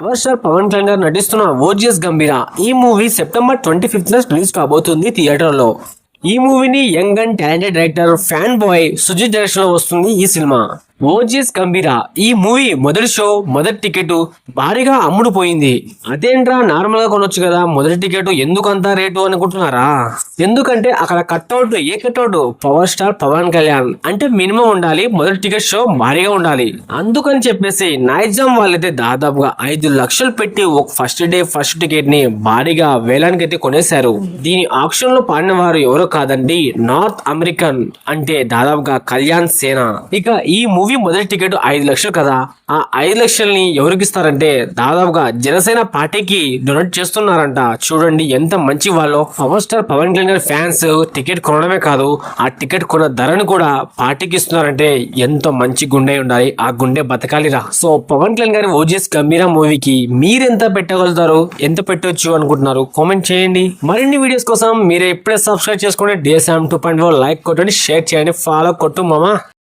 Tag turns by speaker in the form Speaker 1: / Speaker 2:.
Speaker 1: Power star Pawan Kalyan గారు నటిస్తున్న ఓజిఎస్ గంభీర ఈ movie September twenty fifth release కాబోతుంది థియేటర్లో ఈ మూవీని young and talented director fan boy Sujeeth డైరెక్షన్లో వస్తుంది ఈ సినిమా. ఓజీస్ గంభీర. ఈ మూవీ మొదటి షో మొదటి టికెట్ భారీగా అమ్ముడు పోయింది అదేంట్రా నార్మల్గా కొనొచ్చు కదా. మొదటి టికెట్ ఎందుకు అంత రేటు అనుకుంటున్నారా? ఎందుకంటే అక్కడ కట్అవుట్ ఏ cutout? Power star Pawan Kalyan. అంటే మినిమం ఉండాలి మొదటి టికెట్ షో భారీగా ఉండాలి. అందుకని చెప్పేసి నైజాం వాళ్ళైతే దాదాపుగా ఐదు లక్షలు పెట్టి ఒక ఫస్ట్ డే ఫస్ట్ టికెట్ని భారీగా వేలానికి అయితే కొనేశారు. దీని ఆప్షన్లో పాడిన వారు ఎవరో కాదండి నార్త్ అమెరికన్ అంటే దాదాపుగా కళ్యాణ్ సేన. ఇక ఈ మూవీ మొదటి టికెట్ ఐదు లక్షలు కదా. ఆ ఐదు లక్షల్ని ఎవరికి ఇస్తారంటే దాదాపుగా జనసేన పార్టీకి డొనేట్ చేస్తున్నారంట. చూడండి ఎంత మంచి వాళ్ళు. పవర్ స్టార్ పవన్ కళ్యాణ్ గారి ఫ్యాన్స్ టికెట్ కొనడమే కాదు ఆ టికెట్ కొన్న ధరను కూడా పార్టీకి ఇస్తున్నారంటే ఎంతో మంచి గుండె ఉండాలి. ఆ గుండె బతకాలిరా. సో పవన్ కళ్యాణ్ గారి ఓజీఎస్ గంభీరా మూవీకి మీరెంత పెట్టగలుగుతారు? ఎంత పెట్టవచ్చు అనుకుంటున్నారు? కామెంట్ చేయండి. మరిన్ని వీడియోస్ కోసం మీరే ఇప్పుడే సబ్స్క్రైబ్ చేసుకోండి డిఎస్ఎం టూ పాయింట్ లైక్ కొట్టండి షేర్ చేయండి ఫాలో కొట్టు మామా.